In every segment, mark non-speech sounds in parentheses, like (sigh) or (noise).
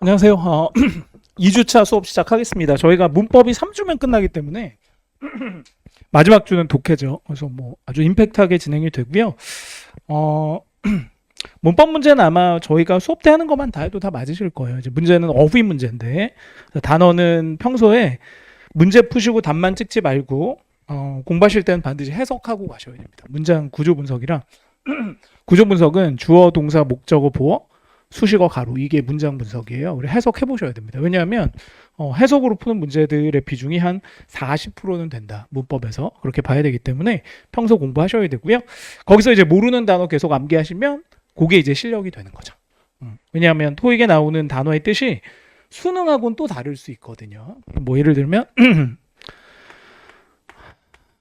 안녕하세요. 어, (clears throat) 2주차 수업 시작하겠습니다. 저희가 문법이 3주면 끝나기 때문에 (clears throat) 마지막 주는 독해죠. 그래서 뭐 아주 임팩트하게 진행이 되고요. 어, (clears throat) 문법 문제는 아마 저희가 수업 때 하는 것만 다 해도 다 맞으실 거예요. 이제 문제는 어휘 문제인데 단어는 평소에 문제 푸시고 답만 찍지 말고 어, 공부하실 때는 반드시 해석하고 가셔야 됩니다. 문장 구조 분석이랑 구조 분석은 주어, 동사, 목적어, 보어, 수식어, 가로 이게 문장 분석이에요. 우리 해석해 보셔야 됩니다. 왜냐하면 어, 해석으로 푸는 문제들의 비중이 한 40%는 된다. 문법에서 그렇게 봐야 되기 때문에 평소 공부하셔야 되고요. 거기서 이제 모르는 단어 계속 암기하시면 그게 이제 실력이 되는 거죠. 음, 왜냐하면 토익에 나오는 단어의 뜻이 수능하고는 또 다를 수 있거든요. 뭐 예를 들면 (clears throat)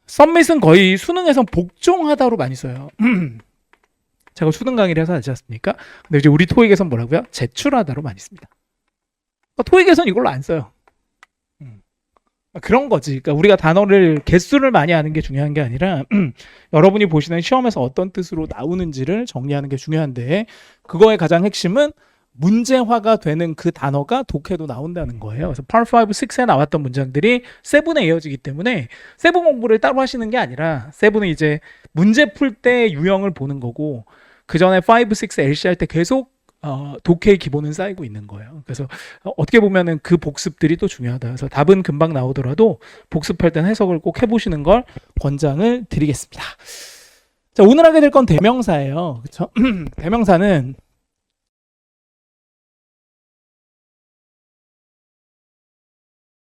썸밋은 거의 수능에선 복종하다로 많이 써요. (clears throat) 제가 수능 강의를 해서 하지 않습니까? 근데 이제 우리 토익에선 뭐라고요? 제출하다로 많이 씁니다. 그러니까 토익에선 이걸로 안 써요. 음. 그런 거지. 그러니까 우리가 단어를 개수를 많이 아는 게 중요한 게 아니라 (clears throat) 여러분이 보시는 시험에서 어떤 뜻으로 나오는지를 정리하는 게 중요한데 그거의 가장 핵심은 문제화가 되는 그 단어가 독해도 나온다는 거예요. 그래서 Part 5, 6에 나왔던 문장들이 세븐에 이어지기 때문에 세븐 공부를 따로 하시는 게 아니라 세븐은 이제 문제 풀 때 유형을 보는 거고 그 전에 5, 6, LC 할 때 계속 어, 독해의 기본은 쌓이고 있는 거예요. 그래서 어, 어떻게 보면은 그 복습들이 또 중요하다. 그래서 답은 금방 나오더라도 복습할 땐 해석을 꼭 해보시는 걸 권장을 드리겠습니다. 자, 오늘 하게 될 건 대명사예요. 그렇죠? (clears throat) 대명사는